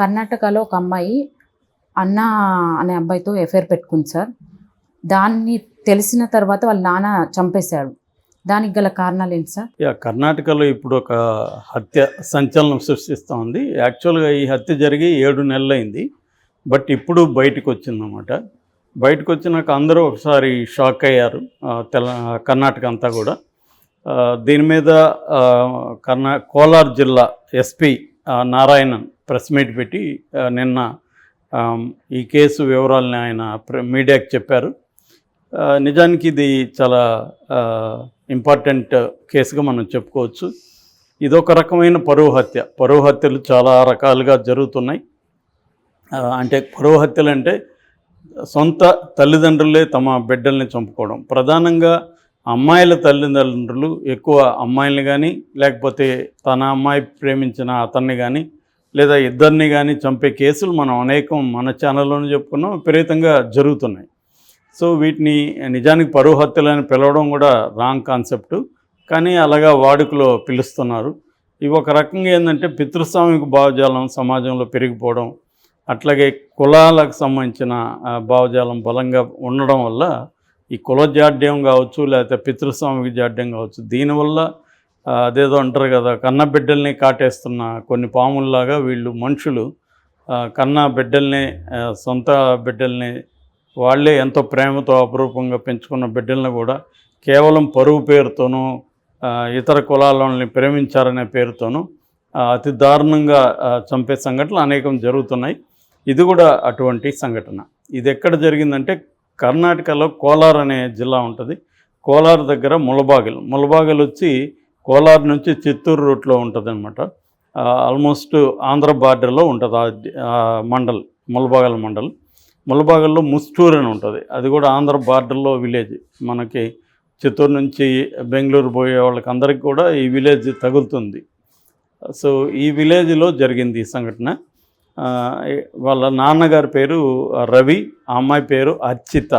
కర్ణాటకలో ఒక అమ్మాయి అన్న అనే అబ్బాయితో ఎఫ్ఐఆర్ పెట్టుకుంది సార్. దాన్ని తెలిసిన తర్వాత వాళ్ళ నాన్న చంపేశాడు. దానికి గల కారణాలు ఏంటి సార్? యా కర్ణాటకలో ఇప్పుడు ఒక హత్య సంచలనం సృష్టిస్తూ ఉంది. యాక్చువల్గా ఈ హత్య జరిగి ఏడు నెలలైంది. బట్ ఇప్పుడు బయటకు వచ్చిందన్నమాట బయటకు వచ్చినాక అందరూ ఒకసారి షాక్ అయ్యారు. తెల కర్ణాటక అంతా కూడా. దీని మీద కర్ణా కోలార్ జిల్లా ఎస్పీ నారాయణన్ ప్రెస్ మీట్ పెట్టి నిన్న ఈ కేసు వివరాలని ఆయన ప్ర- మీడియాకి చెప్పారు. నిజానికి ఇది చాలా ఇంపార్టెంట్ కేసుగా మనం చెప్పుకోవచ్చు. ఇదొక రకమైన పరువు హత్య. పరువు హత్యలు చాలా రకాలుగా జరుగుతున్నాయి. అంటే పరువు హత్యలు అంటే సొంత తల్లిదండ్రులే తమ బిడ్డల్ని చంపుకోవడం. ప్రధానంగా అమ్మాయిల తల్లిదండ్రులు ఎక్కువ అమ్మాయిల్ని కానీ లేకపోతే తన అమ్మాయి ప్రేమించిన అతన్ని కానీ లేదా ఇద్దరిని కానీ చంపే కేసులు మనం అనేకం మన ఛానల్లోనే చెప్పుకున్నాం విపరీతంగా జరుగుతున్నాయి. సో వీటిని నిజానికి పరువు హత్యలు అని పిలవడం కూడా రాంగ్ కాన్సెప్ట్. కానీ అలాగా వాడుకలో పిలుస్తున్నారు. ఇవి ఒక రకంగా ఏంటంటే పితృస్వామిక భావజాలం సమాజంలో పెరిగిపోవడం అట్లాగే కులాలకు సంబంధించిన భావజాలం బలంగా ఉండడం వల్ల ఈ కులజాడ్యం కావచ్చు లేకపోతే పితృస్వామికి జాడ్యం కావచ్చు దీనివల్ల అదేదో అంటారు కదా కన్న బిడ్డల్ని కాటేస్తున్న కొన్ని పాముల్లాగా వీళ్ళు మనుషులు కన్న బిడ్డల్ని సొంత బిడ్డల్ని వాళ్ళే ఎంతో ప్రేమతో అపురూపంగా పెంచుకున్న బిడ్డలను కూడా కేవలం పరువు పేరుతోనూ ఇతర కులాలని ప్రేమించారనే పేరుతోనూ అతి దారుణంగా చంపే సంఘటనలు అనేకం జరుగుతున్నాయి. ఇది కూడా అటువంటి సంఘటన. ఇది ఎక్కడ జరిగిందంటే కర్ణాటకలో కోలార్ అనే జిల్లా ఉంటుంది. కోలార్ దగ్గర ములబాగిల్. ములబాగిల్ వచ్చి కోలార్ నుంచి చిత్తూరు రూట్లో ఉంటుంది అనమాట ఆల్మోస్ట్ ఆంధ్ర బార్డర్లో ఉంటుంది ఆ మండల్ ములబాగల్ మండల్. ములబాగల్లో ముస్టూర్ అని ఉంటుంది. అది కూడా ఆంధ్ర బార్డర్లో విలేజ్. మనకి చిత్తూరు నుంచి బెంగళూరు పోయే వాళ్ళకి అందరికీ కూడా ఈ విలేజ్ తగులుతుంది. సో ఈ విలేజ్లో జరిగింది ఈ సంఘటన. వాళ్ళ నాన్నగారి పేరు రవి ఆ అమ్మాయి పేరు అర్చిత.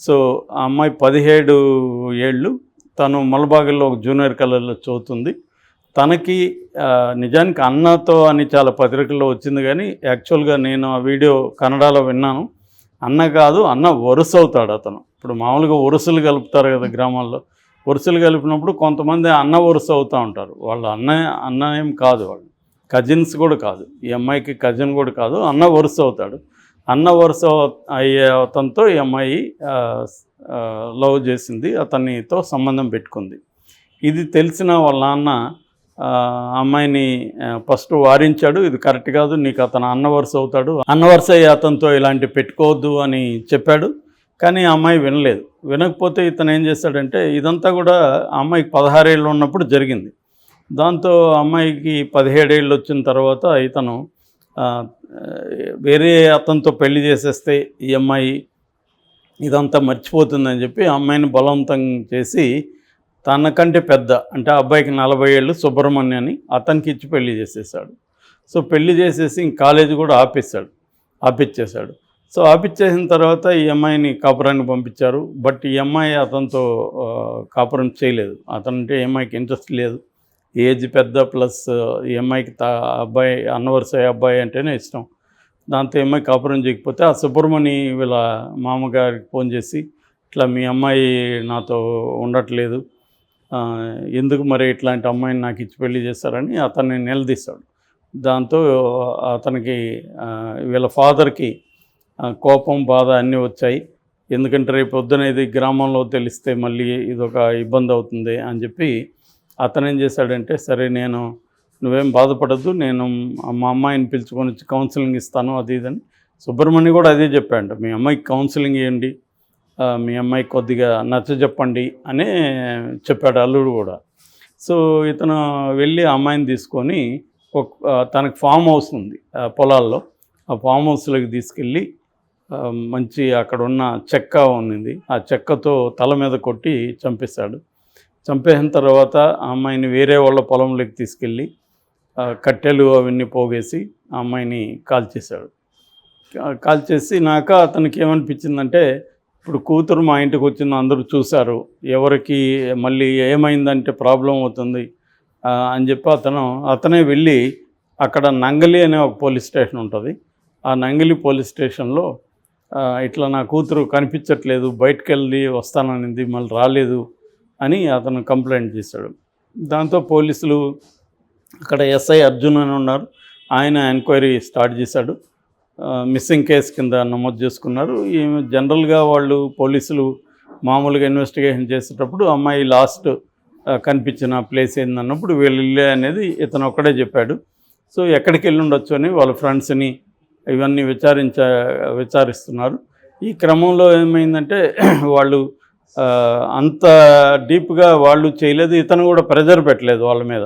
సో ఆ అమ్మాయి పదిహేడు ఏళ్ళు తను మలబాగిలో ఒక జూనియర్ కలర్లో చదువుతుంది. తనకి నిజానికి అన్నతో అని చాలా పత్రికల్లో వచ్చింది కానీ యాక్చువల్గా నేను ఆ వీడియో కన్నడలో విన్నాను. అన్న కాదు అన్న వరుస అవుతాడు అతను. ఇప్పుడు మామూలుగా వరుసలు కలుపుతారు కదా గ్రామాల్లో. వరుసలు కలిపినప్పుడు కొంతమంది అన్న వరుస అవుతూ ఉంటారు. వాళ్ళ అన్న అన్న ఏం కాదు వాళ్ళు. కజిన్స్ కూడా కాదు. ఈ అమ్మాయికి కజిన్ కూడా కాదు. అన్న వరుస అవుతాడు. అన్న వరుస అయ్యే అతనితో ఈ అమ్మాయి లవ్ చేసింది. అతనితో సంబంధం పెట్టుకుంది. ఇది తెలిసిన వాళ్ళ నాన్న అమ్మాయిని ఫస్ట్ వారించాడు. ఇది కరెక్ట్ కాదు. నీకు అతను అన్న వరుస అవుతాడు. అన్న వరుస అయ్యి అతనితో ఇలాంటి పెట్టుకోవద్దు అని చెప్పాడు. కానీ అమ్మాయి వినలేదు. వినకపోతే ఇతను ఏం చేశాడంటే ఇదంతా కూడా ఆ అమ్మాయికి పదహారేళ్ళు ఉన్నప్పుడు జరిగింది. దాంతో అమ్మాయికి పదిహేడేళ్ళు వచ్చిన తర్వాత ఇతను వేరే అతనితో పెళ్ళి చేసేస్తే ఈ అమ్మాయి ఇదంతా మర్చిపోతుందని చెప్పి అమ్మాయిని బలవంతం చేసి తనకంటే పెద్ద అంటే అబ్బాయికి నలభై ఏళ్ళు సుబ్రహ్మణ్య అని అతనికి ఇచ్చి పెళ్ళి చేసేసాడు సో పెళ్ళి చేసేసి ఇంక కాలేజీ కూడా ఆపేశాడు ఆపిచ్చేశాడు. సో ఆపిచ్చేసిన తర్వాత ఈ అమ్మాయిని కాపురానికి పంపించారు బట్ ఈ అమ్మాయి అతనితో కాపురం చేయలేదు. అతనంటే ఈ అమ్మాయికి ఇంట్రెస్ట్ లేదు. ఏజ్ పెద్ద ప్లస్ ఈ అమ్మాయికి తా అబ్బాయి అన్నవరసాయి అబ్బాయి అంటేనే ఇష్టం. దాంతో ఈ అమ్మాయి కాపురం చేయకపోతే ఆ సుబ్రహ్మణి వీళ్ళ మామగారికి ఫోన్ చేసి ఇట్లా మీ అమ్మాయి నాతో ఉండట్లేదు. ఎందుకు మరి ఇట్లాంటి అమ్మాయిని నాకు ఇచ్చి పెళ్ళి చేస్తారని అతన్ని నిలదీశాడు. దాంతో అతనికి వీళ్ళ ఫాదర్కి కోపం బాధ అన్నీ వచ్చాయి. ఎందుకంటే రేపు పొద్దున ఇది గ్రామంలో తెలిస్తే మళ్ళీ ఇదొక ఇబ్బంది అవుతుంది అని చెప్పి అతను ఏం చేశాడంటే సరే నేను నువ్వేం బాధపడద్దు నేను మా అమ్మాయిని పిలుచుకొని వచ్చి కౌన్సిలింగ్ ఇస్తాను అది ఇదని సుబ్రహ్మణ్య కూడా అదే చెప్పాడు మీ అమ్మాయికి కౌన్సిలింగ్ ఇవ్వండి మీ అమ్మాయికి కొద్దిగా నచ్చ చెప్పండి అనే చెప్పాడు అల్లుడు కూడా. సో ఇతను వెళ్ళి అమ్మాయిని తీసుకొని ఒక తనకు ఫామ్ హౌస్ ఉంది ఆ పొలాల్లో. ఆ ఫామ్ హౌస్లోకి తీసుకెళ్ళి మంచి అక్కడ ఉన్న చెక్క ఉంది ఆ చెక్కతో తల మీద కొట్టి చంపేశాడు. చంపేసిన తర్వాత ఆ అమ్మాయిని వేరే వాళ్ళ పొలంలోకి తీసుకెళ్ళి కట్టెలు అవన్నీ పోగేసి ఆ అమ్మాయిని కాల్చేశాడు. కా- కాల్చేసి నాక అతనికి ఏమనిపించిందంటే ఇప్పుడు కూతురు మా ఇంటికి వచ్చింది అందరూ చూశారు ఎవరికి మళ్ళీ ఏమైందంటే ప్రాబ్లం అవుతుంది అని చెప్పి అతను అతనే వెళ్ళి అక్కడ నంగలి అనే ఒక పోలీస్ స్టేషన్ ఉంటుంది. ఆ నంగలి పోలీస్ స్టేషన్లో ఇట్లా నా కూతురు కనిపించట్లేదు బయటకు వెళ్ళి వస్తాననింది మళ్ళీ రాలేదు అని అతను కంప్లైంట్ చేశాడు. దాంతో పోలీసులు అక్కడ ఎస్ఐ అర్జున్ అని ఉన్నారు. ఆయన ఎంక్వైరీ స్టార్ట్ చేశాడు. మిస్సింగ్ కేసు కింద నమోదు చేసుకున్నారు. ఈ జనరల్గా వాళ్ళు పోలీసులు మామూలుగా ఇన్వెస్టిగేషన్ చేసేటప్పుడు అమ్మాయి లాస్ట్ కనిపించిన ప్లేస్ ఏందన్నప్పుడు వీళ్ళు ఇల్లే అనేది ఇతను ఒక్కడే చెప్పాడు. సో ఎక్కడికి వెళ్ళి ఉండొచ్చు అని వాళ్ళ ఫ్రెండ్స్ని ఇవన్నీ విచారించ విచారిస్తున్నారు. ఈ క్రమంలో ఏమైందంటే వాళ్ళు అంత డీప్గా వాళ్ళు చేయలేదు. ఇతను కూడా ప్రెజర్ పెట్టలేదు వాళ్ళ మీద.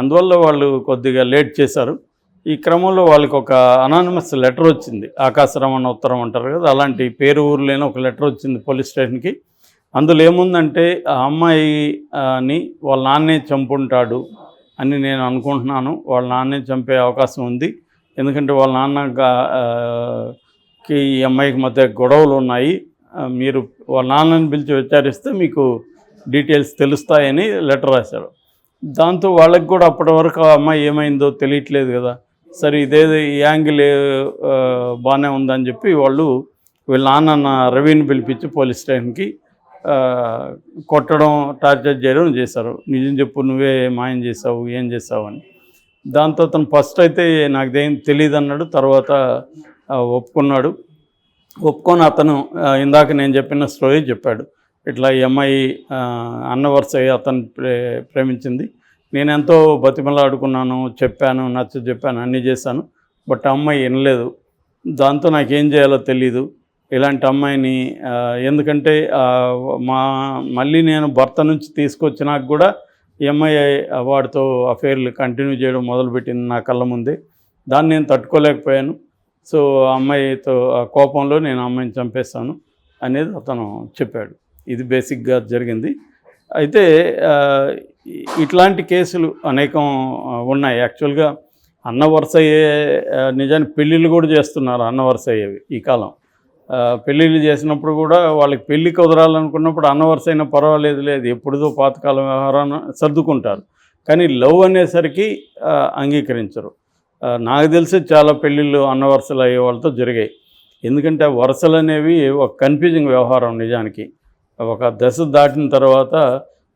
అందువల్ల వాళ్ళు కొద్దిగా లేట్ చేశారు. ఈ క్రమంలో వాళ్ళకి ఒక అనానిమస్ లెటర్ వచ్చింది. ఆకాశరమణ ఉత్తరం అంటారు కదా అలాంటి పేరు ఊరు లేని ఒక లెటర్ వచ్చింది పోలీస్ స్టేషన్కి. అందులో ఏముందంటే ఆ అమ్మాయిని వాళ్ళ నాన్నే చంపుంటాడు అని నేను అనుకుంటున్నాను. వాళ్ళ నాన్నే చంపే అవకాశం ఉంది. ఎందుకంటే వాళ్ళ నాన్న ఈ అమ్మాయికి మధ్య గొడవలు ఉన్నాయి. మీరు వాళ్ళ నాన్నని పిలిచి విచారిస్తే మీకు డీటెయిల్స్ తెలుస్తాయని లెటర్ రాశారు దాంతో వాళ్ళకి కూడా అప్పటి వరకు ఆ అమ్మాయి ఏమైందో తెలియట్లేదు కదా. సరే ఇదేదో ఈ యాంగిల్ బాగానే ఉందని చెప్పి వాళ్ళు వీళ్ళ నాన్న రవిని పిలిపించి పోలీస్ స్టేషన్కి కొట్టడం టార్చర్ చేయడం చేశారు. నిజం చెప్పు నువ్వే మాయం చేసావు ఏం చేసావు అని. దాంతో అతను ఫస్ట్ అయితే నాకేం తెలియదు అన్నాడు తర్వాత ఒప్పుకున్నాడు. ఒప్పుకొని అతను ఇందాక నేను చెప్పిన స్టోరీ చెప్పాడు. ఇట్లా ఈ అమ్మాయి ఆ, అన్న వరుస అతను ప్రే ప్రేమించింది. నేను ఎంతో బతిమలాడుకున్నాను చెప్పాను నచ్చ చెప్పాను అన్నీ చేశాను. బట్ అమ్మాయి వినలేదు. దాంతో నాకేం చేయాలో తెలీదు. ఇలాంటి అమ్మాయిని ఎందుకంటే మా మళ్ళీ నేను భర్త నుంచి తీసుకొచ్చినాక కూడా ఈ అమ్మాయి వాడితో అఫేర్లు కంటిన్యూ చేయడం మొదలుపెట్టింది నా కళ్ళ ముందే. దాన్ని నేను తట్టుకోలేకపోయాను. సో ఆ అమ్మాయితో ఆ కోపంలో నేను ఆ అమ్మాయిని చంపేస్తాను అనేది అతను చెప్పాడు. ఇది బేసిక్గా జరిగింది. అయితే ఇట్లాంటి కేసులు అనేకం ఉన్నాయి. యాక్చువల్గా అన్న వరుస అయ్యే నిజానికి పెళ్ళిళ్ళు కూడా చేస్తున్నారు అన్న వరుస అయ్యేవి ఈ కాలం. పెళ్ళిళ్ళు చేసినప్పుడు కూడా వాళ్ళకి పెళ్ళి కుదరాలనుకున్నప్పుడు అన్న వరుస అయినా పర్వాలేదు లేదు. ఎప్పుడుదో పాతకాలం వ్యవహారాన్ని సర్దుకుంటారు. కానీ లవ్ అనేసరికి అంగీకరించరు. నాకు తెలిసి చాలా పెళ్ళిళ్ళు అన్న వరుసలు అయ్యే వాళ్ళతో జరిగాయి. ఎందుకంటే ఆ వరుసలు అనేవి ఒక కన్ఫ్యూజింగ్ వ్యవహారం నిజానికి. ఒక దశ దాటిన తర్వాత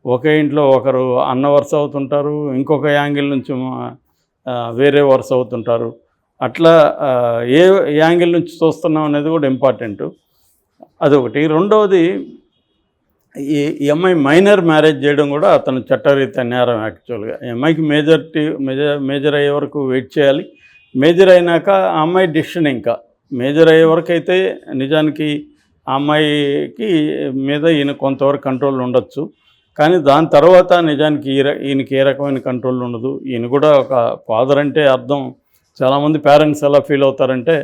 ఒకే ఇంట్లో ఒకరు అన్న వరుస అవుతుంటారు ఇంకొక యాంగిల్ నుంచి వేరే వరుస అవుతుంటారు. అట్లా ఏ యాంగిల్ నుంచి చూస్తున్నాం అనేది కూడా ఇంపార్టెంట్ అదొకటి. రెండవది ఈ ఎంఐ అమ్మాయి మైనర్ మ్యారేజ్ చేయడం కూడా అతను చట్టరీత్యా నేరం యాక్చువల్గా ఎంఐకి అమ్మాయికి మేజర్టీ మేజర్ మేజర్ అయ్యే వరకు వెయిట్ చేయాలి. మేజర్ అయినాక ఆ అమ్మాయి డిసిషన్ ఇంకా. మేజర్ అయ్యే వరకు అయితే నిజానికి ఆ అమ్మాయికి మీద ఈయన కొంతవరకు కంట్రోల్ ఉండొచ్చు. కానీ దాని తర్వాత నిజానికి ఈ ఈయనకి ఏ రకమైన కంట్రోల్ ఉండదు. ఈయన కూడా ఒక ఫాదర్ అంటే అర్థం. చాలామంది పేరెంట్స్ ఎలా ఫీల్ అవుతారంటే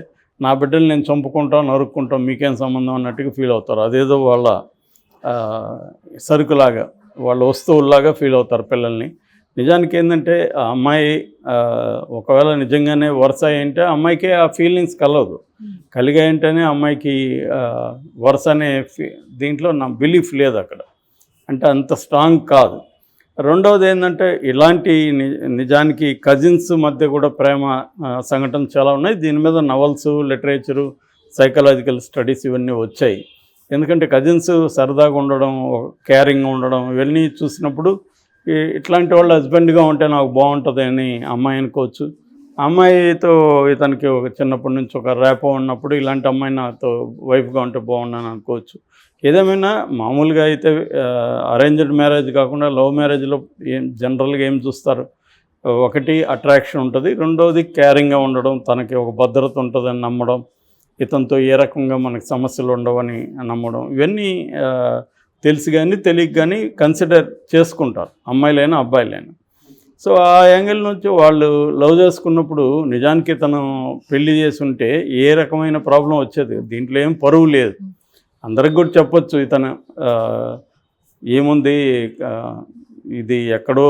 నా బిడ్డలు నేను చంపుకుంటాం నరుక్కుంటాం మీకేం సంబంధం అన్నట్టుగా ఫీల్ అవుతారు. అదేదో వాళ్ళ సరుకులాగా వాళ్ళ వస్తువుల్లాగా ఫీల్ అవుతారు పిల్లల్ని. నిజానికి ఏంటంటే ఆ అమ్మాయి ఒకవేళ నిజంగానే వరుస అంటే అమ్మాయికే అమ్మాయికి ఆ ఫీలింగ్స్ కలవదు. కలిగాయంటేనే అమ్మాయికి వరుస అనే ఫీ- దీంట్లో నా బిలీఫ్ లేదు అక్కడ. అంటే అంత స్ట్రాంగ్ కాదు. రెండవది ఏంటంటే ఇలాంటి నిజానికి కజిన్స్ మధ్య కూడా ప్రేమ సంఘటనలు చాలా ఉన్నాయి. దీని మీద నవల్స్ లిటరేచరు సైకలాజికల్ స్టడీస్ ఇవన్నీ వచ్చాయి. ఎందుకంటే కజిన్స్ సరదాగా ఉండడం కేరింగ్ ఉండడం ఇవన్నీ చూసినప్పుడు ఇట్లాంటి వాళ్ళు హస్బెండ్గా ఉంటే నాకు బాగుంటుంది అని అమ్మాయి అనుకోవచ్చు. అమ్మాయితో ఇతనికి ఒక చిన్నప్పటి నుంచి ఒక రేపో ఉన్నప్పుడు ఇలాంటి అమ్మాయి నాతో వైఫ్గా ఉంటే బాగున్నాను అనుకోవచ్చు. ఏదేమైనా మామూలుగా అయితే అరేంజ్డ్ మ్యారేజ్ కాకుండా లవ్ మ్యారేజ్లో ఏం జనరల్గా ఏం చూస్తారు? ఒకటి అట్రాక్షన్ ఉంటుంది రెండవది కేరింగ్గా ఉండడం తనకి ఒక భద్రత ఉంటుందని నమ్మడం ఇతనితో ఏ రకంగా మనకి సమస్యలు ఉండవని నమ్మడం ఇవన్నీ తెలిసి కానీ తెలియక కానీ కన్సిడర్ చేసుకుంటారు. అమ్మాయిలైనా అబ్బాయిలైనా. సో ఆ యాంగిల్ నుంచి వాళ్ళు లవ్ చేసుకున్నప్పుడు నిజానికి తను పెళ్ళి చేసి ఉంటే ఏ రకమైన ప్రాబ్లం వచ్చేది? దీంట్లో ఏం పరువు లేదు. అందరికి కూడా చెప్పొచ్చు ఇతను ఏముంది ఇది ఎక్కడో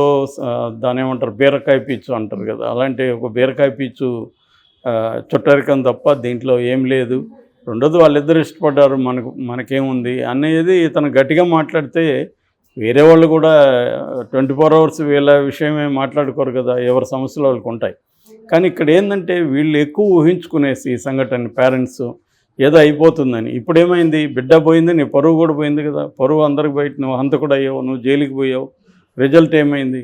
దాని ఏమంటారు బీరకాయ పీచు అంటారు కదా అలాంటి ఒక బీరకాయ పీచు చుట్టరికం తప్ప దీంట్లో ఏం లేదు. రెండోది వాళ్ళిద్దరు ఇష్టపడ్డారు మనకు మనకేముంది అనేది ఇతను గట్టిగా మాట్లాడితే వేరే వాళ్ళు కూడా ట్వంటీ ఫోర్ అవర్స్ వీళ్ళ విషయమే మాట్లాడుకోరు కదా ఎవరి సమస్యలు వాళ్ళకి ఉంటాయి. కానీ ఇక్కడ ఏంటంటే వీళ్ళు ఎక్కువ ఊహించుకునేసి ఈ సంఘటన పేరెంట్స్ ఏదో అయిపోతుందని. ఇప్పుడు ఏమైంది బిడ్డ పోయింది నీ పరువు కూడా పోయింది కదా. పరువు అందరికి బయట నువ్వు అంత కూడా అయ్యావు నువ్వు జైలుకి పోయావు. రిజల్ట్ ఏమైంది?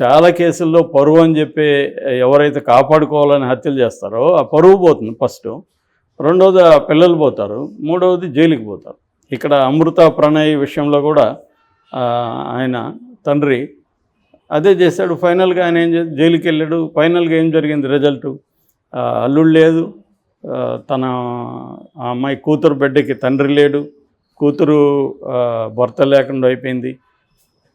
చాలా కేసుల్లో పరువు అని చెప్పి ఎవరైతే కాపాడుకోవాలని హత్యలు చేస్తారో ఆ పరువు పోతుంది ఫస్ట్. రెండవది ఆ పిల్లలు పోతారు. మూడవది జైలుకి పోతారు. ఇక్కడ అమృత ప్రణయ్ విషయంలో కూడా ఆయన తండ్రి అదే చేశాడు. ఫైనల్గా ఆయన ఏం చే జైలుకి వెళ్ళాడు. ఫైనల్గా ఏం జరిగింది రిజల్ట్? అల్లుడు లేదు. తన అమ్మాయి కూతురు బిడ్డకి తండ్రి లేడు. కూతురు భర్త లేకుండా అయిపోయింది.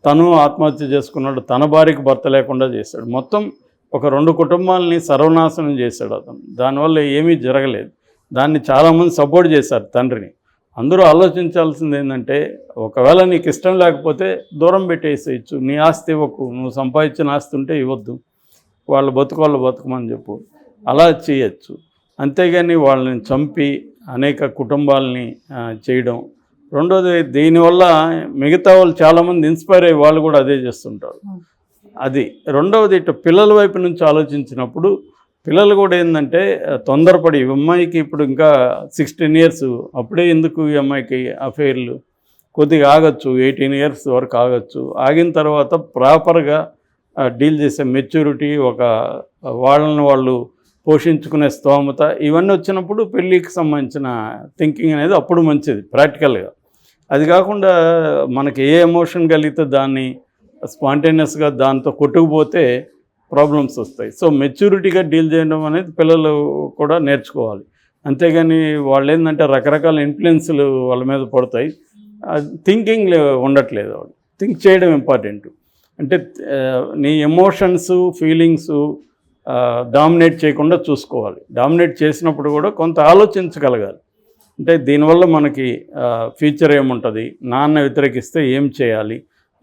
తను ఆత్మహత్య చేసుకున్నాడు తన భార్యకి భర్త లేకుండా చేశాడు. మొత్తం ఒక రెండు కుటుంబాలని సర్వనాశనం చేశాడు అతను. దానివల్ల ఏమీ జరగలేదు. దాన్ని చాలామంది సపోర్ట్ చేశారు తండ్రిని. అందరూ ఆలోచించాల్సింది ఏంటంటే ఒకవేళ నీకు ఇష్టం లేకపోతే దూరం పెట్టేసేయచ్చు. నీ ఆస్తి ఇవ్వకు. నువ్వు సంపాదించిన ఆస్తి ఉంటే ఇవ్వద్దు. వాళ్ళు బతుకు వాళ్ళు బతుకమని చెప్పు. అలా చేయొచ్చు. అంతేగాని వాళ్ళని చంపి అనేక కుటుంబాలని చేయడం రెండోది దీనివల్ల మిగతా వాళ్ళు చాలామంది ఇన్స్పైర్ అయ్యి వాళ్ళు కూడా అదే చేస్తుంటారు. అది. రెండవది ఇటు పిల్లల వైపు నుంచి ఆలోచించినప్పుడు పిల్లలు కూడా ఏంటంటే తొందరపడి అమ్మాయికి ఇప్పుడు ఇంకా సిక్స్టీన్ ఇయర్స్ అప్పుడే ఎందుకు ఈ అమ్మాయికి అఫైర్లు కొద్దిగా ఆగచ్చు ఎయిటీన్ ఇయర్స్ వరకు ఆగచ్చు. ఆగిన తర్వాత ప్రాపర్గా డీల్ చేసే మెచ్యూరిటీ ఒక వాళ్ళని వాళ్ళు పోషించుకునే స్తోమత ఇవన్నీ వచ్చినప్పుడు పెళ్ళికి సంబంధించిన థింకింగ్ అనేది అప్పుడు మంచిది ప్రాక్టికల్గా అది కాకుండా మనకి ఏ ఎమోషన్ కలిగితే దాన్ని స్పాంటేనియస్గా దాంతో కొట్టుకుపోతే ప్రాబ్లమ్స్ వస్తాయి. సో మెచ్యూరిటీగా డీల్ చేయడం అనేది పిల్లలు కూడా నేర్చుకోవాలి. అంతేగాని వాళ్ళు ఏంటంటే రకరకాల ఇన్ఫ్లుయెన్స్లు వాళ్ళ మీద పడతాయి. థింకింగ్ ఉండట్లేదు వాళ్ళు. థింక్ చేయడం ఇంపార్టెంట్. అంటే నీ ఎమోషన్స్ ఫీలింగ్స్ డామినేట్ చేయకుండా చూసుకోవాలి. డామినేట్ చేసినప్పుడు కూడా కొంత ఆలోచించగలగాలి. అంటే దీనివల్ల మనకి ఫ్యూచర్ ఏముంటుంది? నాన్న వ్యతిరేకిస్తే ఏం చేయాలి?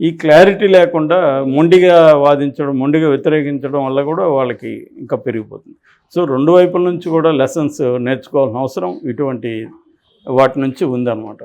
ఈ క్లారిటీ లేకుండా మొండిగా వాదించడం మొండిగా వ్యతిరేకించడం వల్ల కూడా వాళ్ళకి ఇంకా పెరిగిపోతుంది. సో రెండు వైపుల నుంచి కూడా లెసన్స్ నేర్చుకోవాల్సిన అవసరం ఇటువంటి వాటి నుంచి ఉందన్నమాట.